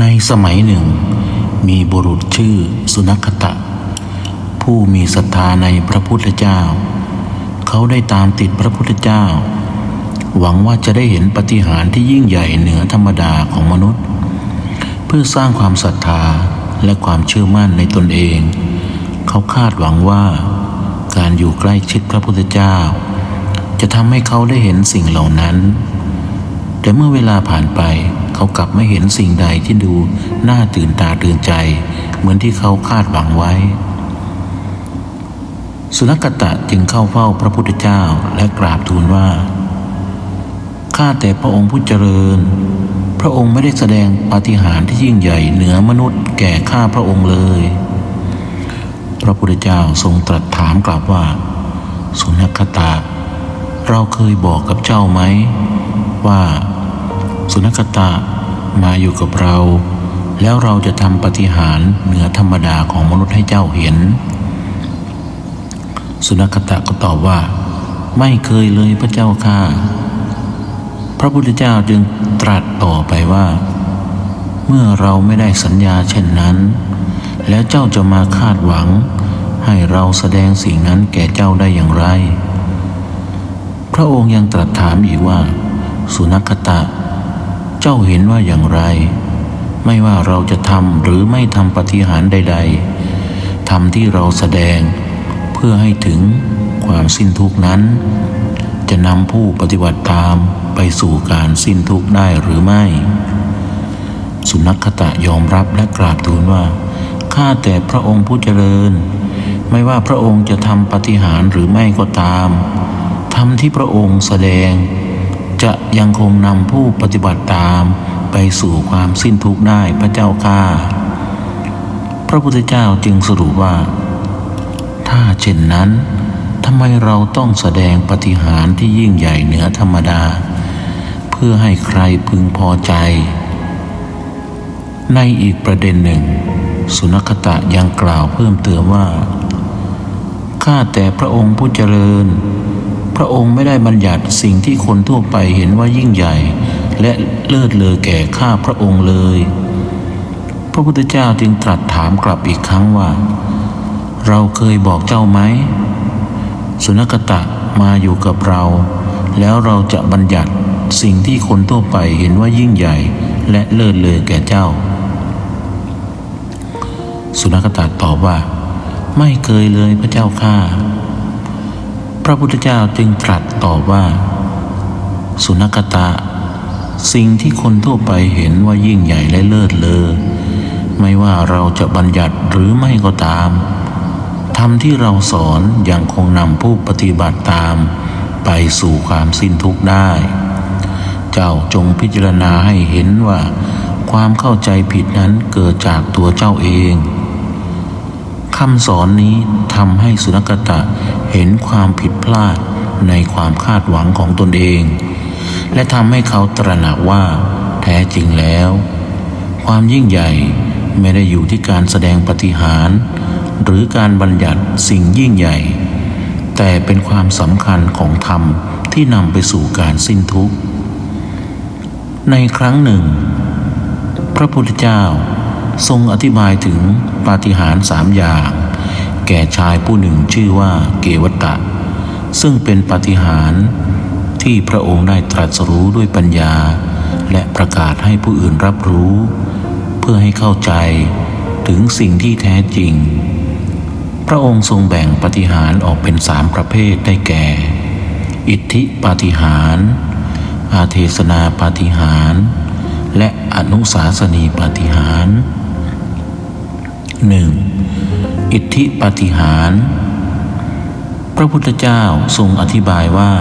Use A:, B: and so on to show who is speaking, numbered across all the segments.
A: ในสมัยหนึ่ง มีบุรุษชื่อสุนัขตะ ผู้มีศรัทธาในพระพุทธเจ้า เขาได้ตามติดพระพุทธเจ้า หวังว่าจะได้เห็นปฏิหารที่ยิ่งใหญ่เหนือธรรมดาของมนุษย์ เพื่อสร้างความศรัทธาและความเชื่อมั่นในตนเอง เขาคาดหวังว่าการอยู่ใกล้ชิดพระพุทธเจ้า จะทำให้เขาได้เห็นสิ่งเหล่านั้น แต่เมื่อเวลาผ่านไปเขากลับไม่เห็นสิ่งใดที่ดูน่าตื่นตาตื่นใจ เหมือนที่เขาคาดหวังไว้ สุนัขตะจึงเข้าเฝ้าพระพุทธเจ้าและกราบทูลว่า ข้าแต่พระองค์ผู้เจริญ พระองค์ไม่ได้แสดงปาฏิหาริย์ที่ยิ่งใหญ่เหนือมนุษย์แก่ข้าพระองค์เลย พระพุทธเจ้าทรงตรัสถามกลับว่า สุนัขตะเราเคยบอกกับเจ้าไหมว่า สุนัขตะมาอยู่กับเรา แล้วเราจะทำปฏิหารเหนือธรรมดาของมนุษย์ให้เจ้าเห็น สุนัขตะก็ตอบว่า ไม่เคยเลยพระเจ้าค่ะพระพุทธเจ้าจึงตรัสต่อไปว่า เมื่อเราไม่ได้สัญญาเช่นนั้น แล้วเจ้าจะมาคาดหวัง ให้เราแสดงสิ่งนั้นแก่เจ้าได้อย่างไร พระองค์ยังตรัสถามอีกว่า สุนัขตะ เจ้าเห็นว่าอย่างไร ไม่ว่าเราจะทำหรือไม่ทำปฏิหารใด ๆทำที่เราแสดงเพื่อให้ถึงความสิ้นทุกนั้น จะนำผู้ปฏิบัติตามไปสู่การสิ้นทุกได้หรือไม่ สุนัขตะยอมรับและกราบทูลว่าข้าแต่พระองค์ผู้เจริญ ไม่ว่าพระองค์จะทำปฏิหารหรือไม่ก็ตามทำที่พระองค์แสดง จะยังคงนำผู้ปฏิบัติตามไปสู่ความสิ้นทุกข์ได้พระเจ้าข้าพระพุทธเจ้าจึงสรุปว่า ถ้าเช่นนั้นทำไมเราต้องแสดงปฏิหารที่ยิ่งใหญ่เหนือธรรมดา เพื่อให้ใครพึงพอใจ ในอีกประเด็นหนึ่ง สุนัขตะยังกล่าวเพิ่มเติมว่า ข้าแต่พระองค์ผู้เจริญ ระองค์ไม่ได้บัญญัติสิ่งที่คนทั่วไปเห็นว่ายิ่งใหญ่ และเลิศเลอแก่ข้าพระองค์เลย พระพุทธเจ้าจึงตรัสถามกลับอีกครั้งว่า เราเคยบอกเจ้าไหม สุนัขตะมาอยู่กับเรา แล้วเราจะบัญญัติสิ่งที่คนทั่วไปเห็นว่ายิ่งใหญ่ และเลิศเลอแก่เจ้า สุนัขตะตอบว่า ไม่เคยเลยพระเจ้าข้า พระพุทธเจ้าจึงตรัสตอบว่า สุนัขตะ สิ่งที่คนทั่วไปเห็นว่ายิ่งใหญ่และเลิศเลอไม่ว่าเราจะบัญญัติหรือไม่ก็ตามธรรมที่เราสอนยังคงนำผู้ปฏิบัติตาม ไปสู่ความสิ้นทุกข์ได้ เจ้าจงพิจารณาให้เห็นว่า ความเข้าใจผิดนั้นเกิดจากตัวเจ้าเอง คำสอนนี้ทำให้สุนัขตะเห็นความผิดพลาดในความคาดหวังของตนเอง และทำให้เขาตระหนักว่าแท้จริงแล้ว ความยิ่งใหญ่ไม่ได้อยู่ที่การแสดงปฏิหาร หรือการบัญญัติสิ่งยิ่งใหญ่ แต่เป็นความสำคัญของธรรมที่นำไปสู่การสิ้นทุกข์ ในครั้งหนึ่ง พระพุทธเจ้า ทรงอธิบายถึงปาฏิหาริย์สามอย่าง แก่ชายผู้หนึ่งชื่อว่าเกวัตตะ ซึ่งเป็นปาฏิหาริย์ที่พระองค์ได้ตรัสรู้ด้วยปัญญา และประกาศให้ผู้อื่นรับรู้ เพื่อให้เข้าใจถึงสิ่งที่แท้จริง พระองค์ทรงแบ่งปาฏิหาริย์ออกเป็นสามประเภทได้แก่ อิทธิปาฏิหาริย์อาเทศนาปาฏิหาริย์และอนุสาสนีปาฏิหาริย์ หนึ่งอิทธิปาฏิหาริย์พระพุทธเจ้าทรงอธิบายว่า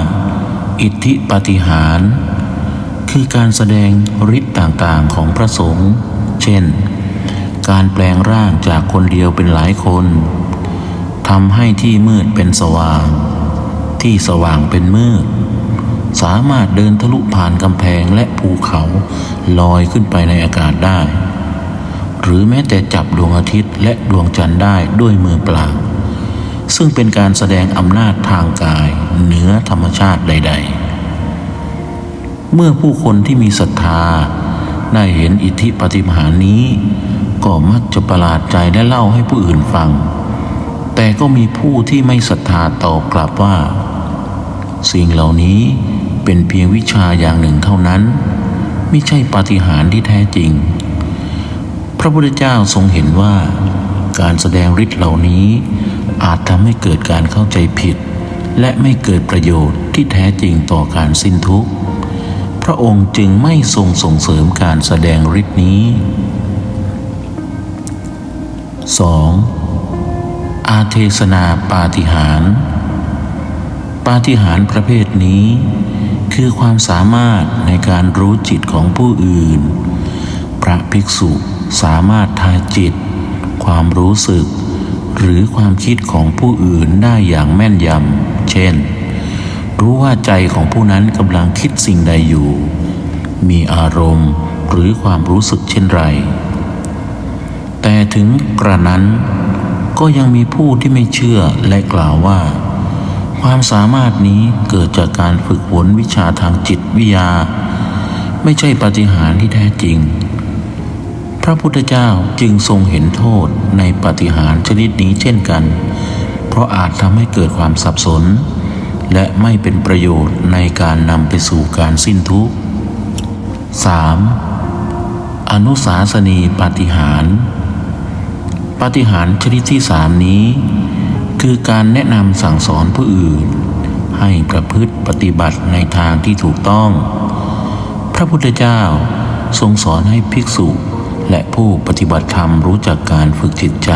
A: อิทธิปาฏิหาริย์คือการแสดงฤทธิ์ต่างๆของพระสงฆ์เช่น การแปลงร่างจากคนเดียวเป็นหลายคนทำให้ที่มืดเป็นสว่าง ที่สว่างเป็นมืด สามารถเดินทะลุผ่านกำแพงและภูเขาลอยขึ้นไปในอากาศได้ หรือแม้แต่จับดวงอาทิตย์และดวงจันทร์ได้ด้วยมือเปล่า ซึ่งเป็นการแสดงอำนาจทางกายเหนือธรรมชาติใด ๆ เมื่อผู้คนที่มีศรัทธาได้เห็นอิทธิปฏิหารนี้ ก็มักจะประหลาดใจและเล่าให้ผู้อื่นฟัง แต่ก็มีผู้ที่ไม่ศรัทธาตอบกลับว่า สิ่งเหล่านี้เป็นเพียงวิชาอย่างหนึ่งเท่านั้น ไม่ใช่ปฏิหารที่แท้จริง พระพุทธเจ้าทรงเห็นว่าการแสดงฤทธิ์เหล่านี้ อาจทำให้เกิดการเข้าใจผิด และไม่เกิดประโยชน์ที่แท้จริงต่อการสิ้นทุกข์ พระองค์จึงไม่ทรงส่งเสริมการแสดงฤทธิ์นี้ 2. อาเทศนาปาฏิหารปาฏิหารประเภทนี้ คือความสามารถในการรู้จิตของผู้อื่น พระภิกษุ สามารถทายจิต ความรู้สึก หรือความคิดของผู้อื่นได้อย่างแม่นยำ เช่น รู้ว่าใจของผู้นั้นกำลังคิดสิ่งใดอยู่ มีอารมณ์หรือความรู้สึกเช่นไร แต่ถึงกระนั้นก็ยังมีผู้ที่ไม่เชื่อและกล่าวว่า ความสามารถนี้เกิดจากการฝึกฝนวิชาทางจิตวิทยา ไม่ใช่ปาฏิหารที่แท้จริง พระพุทธเจ้าจึงทรงเห็นโทษในปฏิหารชนิดนี้เช่นกัน เพราะอาจทำให้เกิดความสับสน และไม่เป็นประโยชน์ในการนำไปสู่การสิ้นทุกข์ 3. อนุสาสนีปฏิหาร ปฏิหารชนิดที่สามนี้ คือการแนะนำสั่งสอนผู้อื่น ให้ประพฤติปฏิบัติในทางที่ถูกต้อง พระพุทธเจ้าทรงสอนให้ภิกษุ และผู้ปฏิบัติธรรมรู้จักการฝึกจิตใจ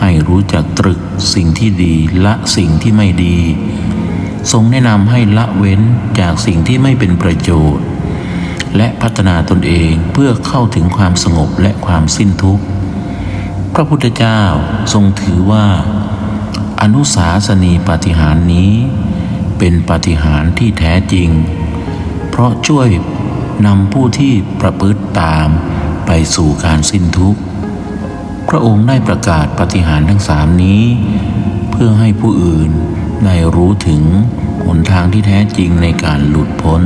A: ให้รู้จักตรึกสิ่งที่ดีละสิ่งที่ไม่ดี ทรงแนะนำให้ละเว้นจากสิ่งที่ไม่เป็นประโยชน์ และพัฒนาตนเองเพื่อเข้าถึงความสงบและความสิ้นทุกข์ พระพุทธเจ้าทรงถือว่า อนุสาสนีปฏิหารนี้ เป็นปฏิหารที่แท้จริง เพราะช่วยนำผู้ที่ประพฤติตาม ไปสู่การสิ้นทุกข์ พระองค์ได้ประกาศปฏิหารทั้งสามนี้ เพื่อให้ผู้อื่นได้รู้ถึงหนทางที่แท้จริงในการหลุดพ้น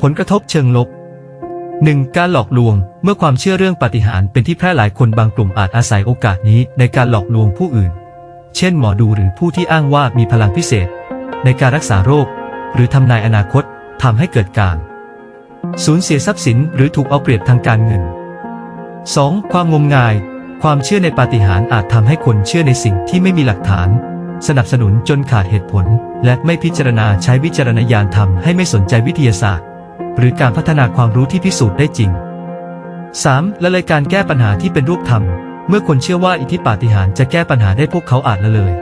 B: ผลกระทบเชิงลบ 1. การหลอกลวง เมื่อความเชื่อเรื่องปฏิหารเป็นที่แพร่หลายคนบางกลุ่มอาจอาศัยโอกาสนี้ในการหลอกลวงผู้อื่น เช่นหมอดูหรือผู้ที่อ้างว่ามีพลังพิเศษ ในการรักษาโรค หรือทำนายอนาคตทำให้เกิดการ สูญเสียทรัพย์สินหรือถูกเอาเปรียบทางการเงิน 2. ความงมงาย ความเชื่อในปาฏิหาริย์อาจทำให้คนเชื่อในสิ่งที่ไม่มีหลักฐาน สนับสนุนจนขาดเหตุผล และไม่พิจารณาใช้วิจารณญาณทำให้ไม่สนใจวิทยาศาสตร์ หรือการพัฒนาความรู้ที่พิสูจน์ได้จริง 3. ละเลยการแก้ปัญหาที่เป็นรูปธรรม เมื่อคนเชื่อว่าอิทธิปาฏิหาริย์จะแก้ปัญหาได้พวกเขาอาจละเลย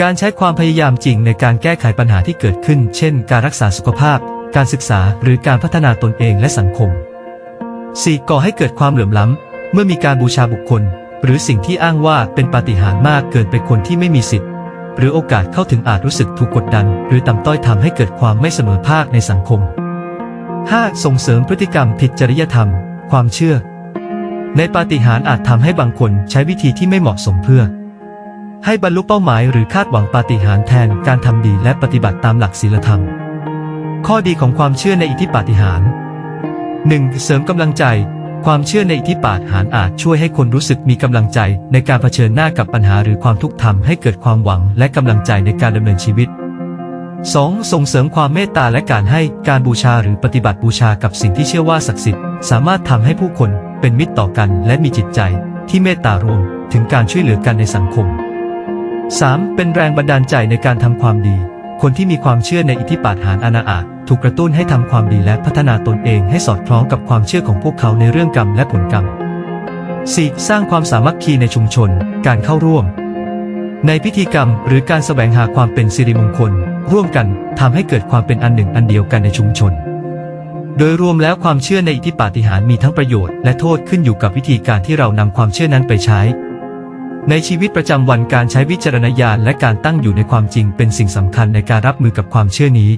B: การใช้ความพยายามจริงในการแก้ไขปัญหาที่เกิดขึ้น เช่น การรักษาสุขภาพ การศึกษาหรือการพัฒนาตนเองและสังคม 4. ก่อให้เกิดความเหลื่อมล้ำ เมื่อมีการบูชาบุคคล หรือสิ่งที่อ้างว่าเป็นปาฏิหาริย์มากเกินไปคนที่ไม่มีสิทธิ์ หรือโอกาสเข้าถึงอาจรู้สึกถูกกดดัน หรือต่ำต้อยทำให้เกิดความไม่เสมอภาคในสังคม 5. ส่งเสริมพฤติกรรมผิดจริยธรรม ความเชื่อ ในปาฏิหาริย์อาจทำให้บางคนใช้วิธีที่ไม่เหมาะสมเพื่อ ให้บรรลุเป้าหมายหรือคาดหวังปาฏิหาริย์แทนการทำดีและปฏิบัติตามหลักศีลธรรม ข้อดีของความเชื่อในอิทธิปาฏิหาริย์ 1. เสริมกำลังใจ ความเชื่อในอิทธิปาฏิหาริย์อาจช่วยให้คนรู้สึกมีกำลังใจในการเผชิญหน้ากับปัญหาหรือความทุกข์ทำให้เกิดความหวังและกำลังใจในการดำเนินชีวิต 2. ส่งเสริมความเมตตาและการให้การบูชาหรือปฏิบัติบูชากับสิ่งที่เชื่อว่าศักดิ์สิทธิ์ สามารถทำให้ผู้คนเป็นมิตรต่อกันและมีจิตใจที่เมตตารวมถึงการช่วยเหลือกันในสังคม 3. เป็นแรงบันดาลใจในการทำความดี คนที่มีความเชื่อในอิทธิปาฏิหาริย์อาณาอาจ ถูกกระตุ้นให้ทำความดีและพัฒนาตนเองให้สอดคล้องกับความเชื่อของพวกเขาในเรื่องกรรมและผลกรรม 4. สร้างความสามัคคีในชุมชน การเข้าร่วม ในพิธีกรรมหรือการแสวงหาความเป็นสิริมงคล ร่วมกันทำให้เกิดความเป็นอันหนึ่งอันเดียวกันในชุมชน โดยรวมแล้วความเชื่อในอิทธิปาฏิหาริย์มีทั้งประโยชน์และโทษขึ้นอยู่กับวิธีการที่เรานำความเชื่อนั้นไปใช้ ในชีวิตประจำวันการใช้วิจารณญาณและการตั้งอยู่ในความจริงเป็นสิ่งสำคัญในการรับมือกับความเชื่อนี้